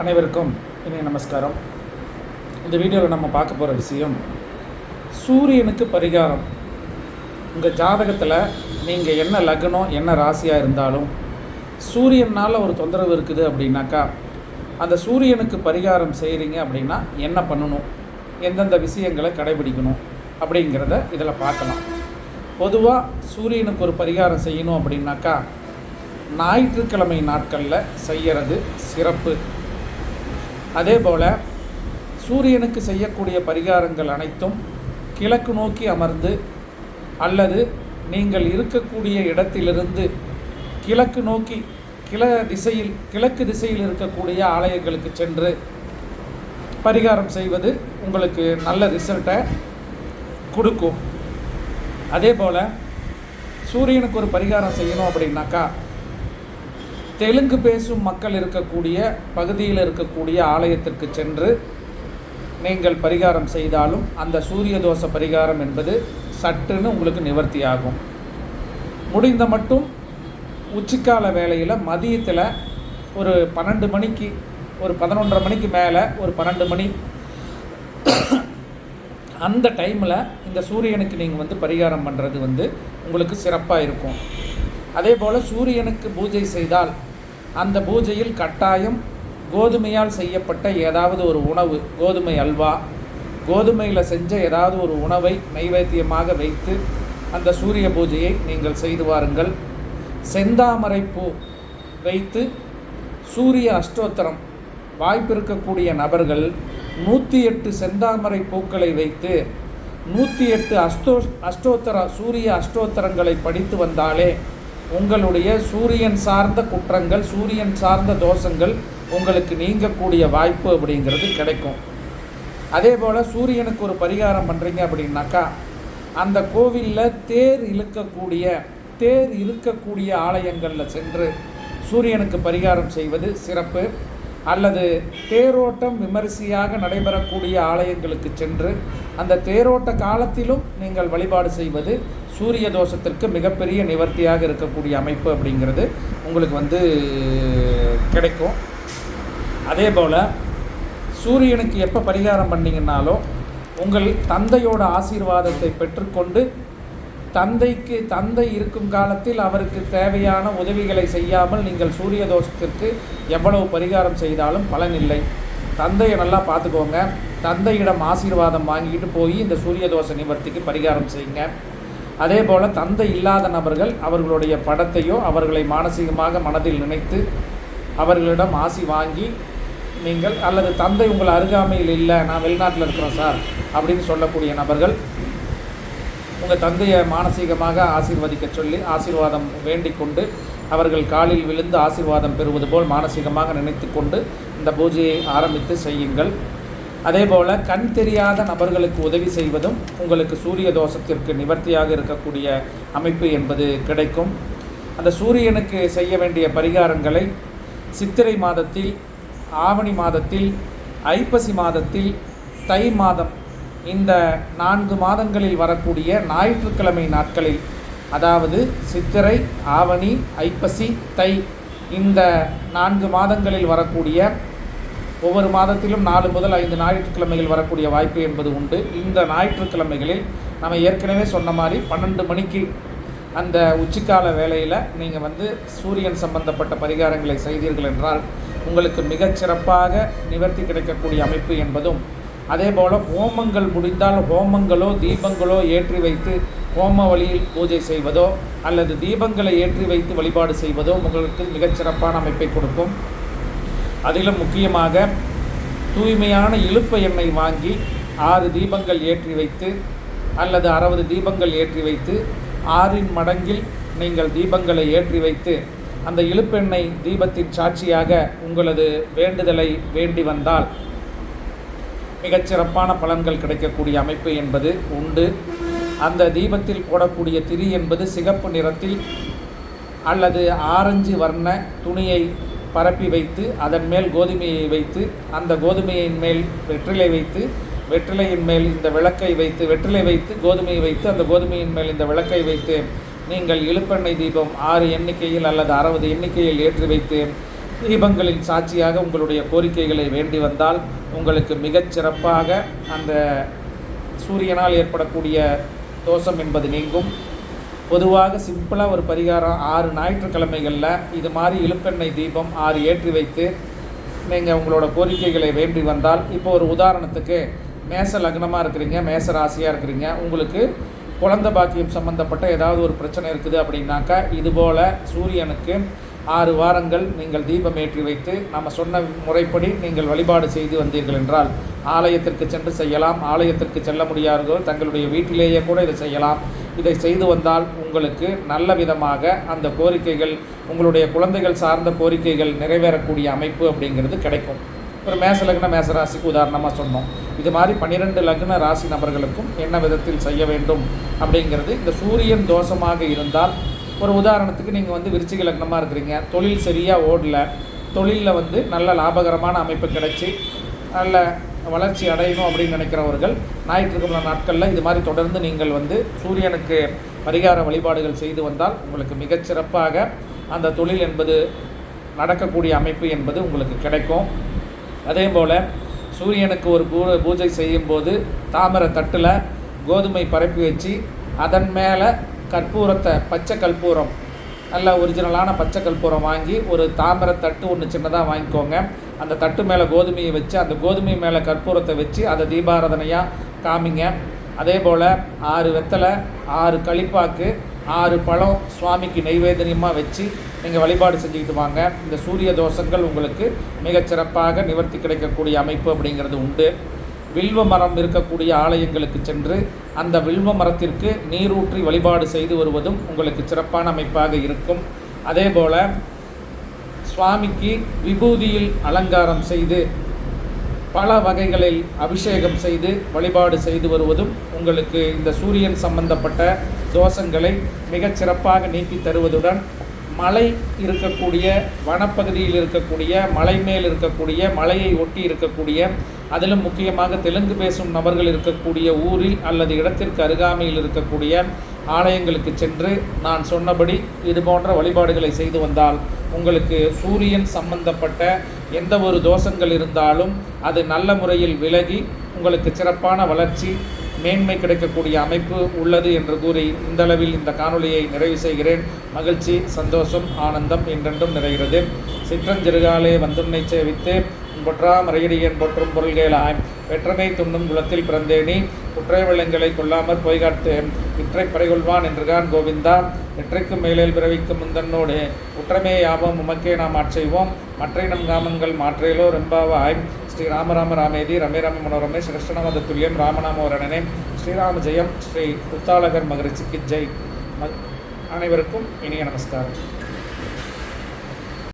அனைவருக்கும் இனிய நமஸ்காரம். இந்த வீடியோவில் நம்ம பார்க்க போகிற விஷயம் சூரியனுக்கு பரிகாரம். உங்கள் ஜாதகத்தில் நீங்கள் என்ன லக்னம் என்ன ராசியாக இருந்தாலும் சூரியனால் ஒரு தொந்தரவு இருக்குது அப்படின்னாக்கா அந்த சூரியனுக்கு பரிகாரம் செய்கிறீங்க அப்படின்னா என்ன பண்ணணும் எந்தெந்த விஷயங்களை கடைபிடிக்கணும் அப்படிங்கிறத இதில் பார்க்கலாம். பொதுவாக சூரியனுக்கு ஒரு பரிகாரம் செய்யணும் அப்படின்னாக்கா ஞாயிற்றுக்கிழமை நாட்களில் செய்கிறது சிறப்பு. அதே போல் சூரியனுக்கு செய்யக்கூடிய பரிகாரங்கள் அனைத்தும் கிழக்கு நோக்கி அமர்ந்து அல்லது நீங்கள் இருக்கக்கூடிய இடத்திலிருந்து கிழக்கு நோக்கி கிழ திசையில் கிழக்கு திசையில் இருக்கக்கூடிய ஆலயங்களுக்கு சென்று பரிகாரம் செய்வது உங்களுக்கு நல்ல ரிசல்ட்டை கொடுக்கும். அதே போல் சூரியனுக்கு ஒரு பரிகாரம் செய்யணும் அப்படின்னாக்கா தெலுங்கு பேசும் மக்கள் இருக்கக்கூடிய பகுதியில் இருக்கக்கூடிய ஆலயத்திற்கு சென்று நீங்கள் பரிகாரம் செய்தாலும் அந்த சூரிய தோஷ பரிகாரம் என்பது சட்டுன்னு உங்களுக்கு நிவர்த்தி ஆகும் முடிந்த மட்டும் உச்சிக்கால வேளையில் மதியத்தில் ஒரு பன்னெண்டு மணிக்கு ஒரு பதினொன்றரை மணிக்கு மேலே ஒரு பன்னெண்டு மணி அந்த டைமில் இந்த சூரியனுக்கு நீங்கள் வந்து பரிகாரம் பண்ணுறது வந்து உங்களுக்கு சிறப்பாக இருக்கும். அதே போல் சூரியனுக்கு பூஜை செய்தால் அந்த பூஜையில் கட்டாயம் கோதுமையால் செய்யப்பட்ட ஏதாவது ஒரு உணவு கோதுமை அல்வா கோதுமையில் செஞ்ச ஏதாவது ஒரு உணவை நைவேத்தியமாக வைத்து அந்த சூரிய பூஜையை நீங்கள் செய்து வாருங்கள். செந்தாமரை பூ வைத்து சூரிய அஷ்டோத்திரம் வாய்ப்பிருக்கக்கூடிய நபர்கள் நூற்றி எட்டு செந்தாமரை பூக்களை வைத்து நூற்றி எட்டு அஷ்டோ அஷ்டோத்தர சூரிய அஷ்டோத்தரங்களை படித்து வந்தாலே உங்களுடைய சூரியன் சார்ந்த குற்றங்கள் சூரியன் சார்ந்த தோஷங்கள் உங்களுக்கு நீங்கக்கூடிய வாய்ப்பு அப்படிங்கிறது கிடைக்கும். அதே போல் சூரியனுக்கு ஒரு பரிகாரம் பண்ணுறீங்க அப்படின்னாக்கா அந்த கோவிலில் தேர் இழுக்கக்கூடிய தேர் இருக்கக்கூடிய ஆலயங்களில் சென்று சூரியனுக்கு பரிகாரம் செய்வது சிறப்பு. அல்லது தேரோட்டம் விமரிசையாக நடைபெறக்கூடிய ஆலயங்களுக்கு சென்று அந்த தேரோட்ட காலத்திலும் நீங்கள் வழிபாடு செய்வது சூரிய தோஷத்திற்கு மிகப்பெரிய நிவர்த்தியாக இருக்கக்கூடிய அமைப்பு அப்படிங்கிறது உங்களுக்கு வந்து கிடைக்கும். அதே போல் சூரியனுக்கு எப்போ பரிகாரம் பண்ணிங்கன்னாலும் உங்கள் தந்தையோட ஆசீர்வாதத்தை பெற்றுக்கொண்டு தந்தைக்கு தந்தை இருக்கும் காலத்தில் அவருக்கு தேவையான உதவிகளை செய்யாமல் நீங்கள் சூரிய தோஷத்திற்கு எவ்வளவு பரிகாரம் செய்தாலும் பலன் இல்லை. தந்தையை நல்லா பார்த்துக்கோங்க. தந்தையிடம் ஆசீர்வாதம் வாங்கிட்டு போய் இந்த சூரிய தோஷ நிவர்த்திக்கு பரிகாரம் செய்யுங்க. அதே போல் தந்தை இல்லாத நபர்கள் அவர்களுடைய படத்தையோ அவர்களை மானசீகமாக மனதில் நினைத்து அவர்களிடம் ஆசி வாங்கி நீங்கள் அல்லது தந்தை உங்கள் அருகாமையில் இல்லை நான் வெளிநாட்டில் இருக்கிறேன் சார் அப்படின்னு சொல்லக்கூடிய நபர்கள் உங்கள் தந்தையை மானசீகமாக ஆசீர்வதிக்க சொல்லி ஆசீர்வாதம் வேண்டிக் கொண்டு அவர்கள் காலில் விழுந்து ஆசீர்வாதம் பெறுவது போல் மானசீகமாக நினைத்து கொண்டு இந்த பூஜையை ஆரம்பித்து செய்யுங்கள். அதே போல் கண் தெரியாத நபர்களுக்கு உதவி செய்வதும் உங்களுக்கு சூரிய தோஷத்திற்கு நிவர்த்தியாக இருக்கக்கூடிய அமைப்பு என்பது கிடைக்கும். அந்த சூரியனுக்கு செய்ய வேண்டிய பரிகாரங்களை சித்திரை மாதத்தில் ஆவணி மாதத்தில் ஐப்பசி மாதத்தில் தை மாதம் இந்த நான்கு மாதங்களில் வரக்கூடிய ஞாயிற்றுக்கிழமை நாட்களில் அதாவது சித்திரை ஆவணி ஐப்பசி தை இந்த நான்கு மாதங்களில் வரக்கூடிய ஒவ்வொரு மாதத்திலும் நாலு முதல் ஐந்து ஞாயிற்றுக்கிழமைகள் வரக்கூடிய வாய்ப்பு என்பது உண்டு. இந்த ஞாயிற்றுக்கிழமைகளில் நம்ம ஏற்கனவே சொன்ன மாதிரி பன்னெண்டு மணிக்கு அந்த உச்சிக்கால வேலையில் நீங்கள் வந்து சூரியன் சம்பந்தப்பட்ட பரிகாரங்களை செய்தீர்கள் என்றால் உங்களுக்கு மிகச் சிறப்பாக நிவர்த்தி கிடைக்கக்கூடிய அமைப்பு என்பதும் அதே போல் ஹோமங்கள் முடிந்தால் ஹோமங்களோ தீபங்களோ ஏற்றி வைத்து ஹோம வழியில் பூஜை செய்வதோ அல்லது தீபங்களை ஏற்றி வைத்து வழிபாடு செய்வதோ உங்களுக்கு மிகச்சிறப்பான அமைப்பை கொடுக்கும். அதிலும் முக்கியமாக தூய்மையான இழுப்பு எண்ணெய் வாங்கி ஆறு தீபங்கள் ஏற்றி வைத்து அல்லது அறுபது தீபங்கள் ஏற்றி வைத்து ஆறின் மடங்கில் நீங்கள் தீபங்களை ஏற்றி வைத்து அந்த இழுப்பெண்ணெய் தீபத்தின் சாட்சியாக உங்களது வேண்டுதலை வேண்டி வந்தால் மிகச்சிறப்பான பலன்கள் கிடைக்கக்கூடிய அமைப்பு என்பது உண்டு. அந்த தீபத்தில் போடக்கூடிய திரி என்பது சிகப்பு நிறத்தில் அல்லது ஆரஞ்சு வர்ண துணியை பரப்பி வைத்து அதன் மேல் கோதுமையை வைத்து அந்த கோதுமையின் மேல் வெற்றிலை வைத்து வெற்றிலையின் மேல் இந்த விளக்கை வைத்து வெற்றிலை வைத்து கோதுமையை வைத்து அந்த கோதுமையின் மேல் இந்த விளக்கை வைத்து நீங்கள் இழுப்பெண்ணெய் தீபம் ஆறு எண்ணிக்கையில் அல்லது அறுபது எண்ணிக்கையில் ஏற்றி வைத்து தீபங்களின் சாட்சியாக உங்களுடைய கோரிக்கைகளை வேண்டி வந்தால் உங்களுக்கு மிகச் சிறப்பாக அந்த சூரியனால் ஏற்படக்கூடிய தோஷம் என்பது நீங்கும். பொதுவாக சிம்பிளாக ஒரு பரிகாரம் ஆறு ஞாயிற்றுக்கிழமைகளில் இது மாதிரி இழுப்பெண்ணெய் தீபம் ஆறு ஏற்றி வைத்து நீங்கள் உங்களோட கோரிக்கைகளை வேண்டி வந்தால் இப்போ ஒரு உதாரணத்துக்கு மேச லக்னமாக இருக்கிறீங்க மேச ராசியாக இருக்கிறீங்க உங்களுக்கு குழந்த பாக்கியம் சம்மந்தப்பட்ட ஏதாவது ஒரு பிரச்சனை இருக்குது அப்படின்னாக்கா இதுபோல் சூரியனுக்கு ஆறு வாரங்கள் நீங்கள் தீபம் ஏற்றி வைத்து நம்ம சொன்ன முறைப்படி நீங்கள் வழிபாடு செய்து வந்தீர்கள் என்றால் ஆலயத்திற்கு சென்று செய்யலாம். ஆலயத்திற்கு செல்ல முடியாதவர்கள் தங்களுடைய வீட்டிலேயே கூட இதை செய்யலாம். இதை செய்து வந்தால் உங்களுக்கு நல்ல விதமாக அந்த கோரிக்கைகள் உங்களுடைய குழந்தைகள் சார்ந்த கோரிக்கைகள் நிறைவேறக்கூடிய அமைப்பு அப்படிங்கிறது கிடைக்கும். ஒரு மேச லக்ன மேச ராசிக்கு உதாரணமாக சொன்னோம். இது மாதிரி பன்னிரெண்டு லக்ன ராசி நபர்களுக்கும் என்ன விதத்தில் செய்ய வேண்டும் அப்படிங்கிறது இந்த சூரியன் தோஷமாக இருந்தால் ஒரு உதாரணத்துக்கு நீங்கள் வந்து விருச்சிக லக்னமாக இருக்கிறீங்க. தொழில் சரியாக ஓடல. தொழிலில் வந்து நல்ல லாபகரமான அமைப்பு கிடைச்சி நல்ல வளர்ச்சி அடையணும் அப்படின்னு நினைக்கிறவர்கள் ஞாயிற்றுக்கிழமை நாட்களில் இது மாதிரி தொடர்ந்து நீங்கள் வந்து சூரியனுக்கு பரிகார வழிபாடுகள் செய்து வந்தால் உங்களுக்கு மிகச்சிறப்பாக அந்த தொழில் என்பது நடக்கக்கூடிய அமைப்பு என்பது உங்களுக்கு கிடைக்கும். அதே போல் சூரியனுக்கு ஒரு பூ பூஜை செய்யும்போது தாமரை தட்டில் கோதுமை பரப்பி வச்சு அதன் மேலே கற்பூரத்தை பச்சை கற்பூரம் நல்ல ஒரிஜினலான பச்சை கற்பூரம் வாங்கி ஒரு தாமரை தட்டு ஒன்று சின்னதாக வாங்கிக்கோங்க. அந்த தட்டு மேலே கோதுமையை வச்சு அந்த கோதுமை மேலே கற்பூரத்தை வச்சு அதை தீபாராதனையாக காமிங்க. அதே போல் ஆறு வெத்தலை ஆறு களிப்பாக்கு ஆறு பழம் சுவாமிக்கு நைவேதனியமாக வச்சு நீங்கள் வழிபாடு செஞ்சுக்கிட்டு வாங்க. இந்த சூரிய தோஷங்கள் உங்களுக்கு மிகச்சிறப்பாக நிவர்த்தி கிடைக்கக்கூடிய அமைப்பு அப்படிங்கிறது உண்டு. வில்வ மரம் இருக்கக்கூடிய ஆலயங்களுக்கு சென்று அந்த வில்வ மரத்திற்கு நீரூற்றி வழிபாடு செய்து வருவதும் உங்களுக்கு சிறப்பான அமைப்பாக இருக்கும். அதே போல் சுவாமிக்கு விபூதியில் அலங்காரம் செய்து பல வகைகளில் அபிஷேகம் செய்து வழிபாடு செய்து வருவதும் உங்களுக்கு இந்த சூரியன் சம்பந்தப்பட்ட தோஷங்களை மிகச் சிறப்பாக நீக்கி தருவதுடன் மலை இருக்கக்கூடிய வனப்பகுதியில் இருக்கக்கூடிய மலை மேல் இருக்கக்கூடிய மலையை ஒட்டி இருக்கக்கூடிய அதிலும் முக்கியமாக தெலுங்கு பேசும் நபர்கள் இருக்கக்கூடிய ஊரில் அல்லது இடத்திற்கு அருகாமையில் இருக்கக்கூடிய ஆலயங்களுக்கு சென்று நான் சொன்னபடி இது போன்ற வழிபாடுகளை செய்து வந்தால் உங்களுக்கு சூரியன் சம்பந்தப்பட்ட எந்த ஒரு தோஷங்கள் இருந்தாலும் அது நல்ல முறையில் விலகி உங்களுக்கு சிறப்பான வளர்ச்சி மேன்மை கிடைக்கக்கூடிய அமைப்பு உள்ளது என்று கூறி இந்த அளவில் இந்த காணொளியை நிறைவு செய்கிறேன். மகிழ்ச்சி சந்தோஷம் ஆனந்தம் என்றென்றும் நிறைகிறது. சிற்றஞ்சிறுகாலே வந்துன்னை சேவித்து பொற்றாம் மறையடியன் போற்றும் பொருள்களாய் வெற்றமை துண்ணும் குலத்தில் பிறந்தேனி குற்றை வெள்ளங்களை கொல்லாமற் பொய்காட்டு இற்றை பறைகொள்வான் என்றுகான் கோவிந்தா இற்றைக்கும் மேலேல் பிறவிக்கும் முந்தன்னோடு. உற்றமே யாபம் உமக்கே நாம் ஆட்செய்வோம் மற்றை நம் காமங்கள் மாற்றேலோ ரெம்பாவாய். ஸ்ரீ ராமராம ராமேதி ரமே ராம மனோரமே கிருஷ்ணமத துல்லியம் ராமநாமோரணனே ஸ்ரீராம ஜெயம் ஸ்ரீ உத்தாலகர் மகரிஷிக்கு ஜெய். அனைவருக்கும் இனிய நமஸ்காரம்.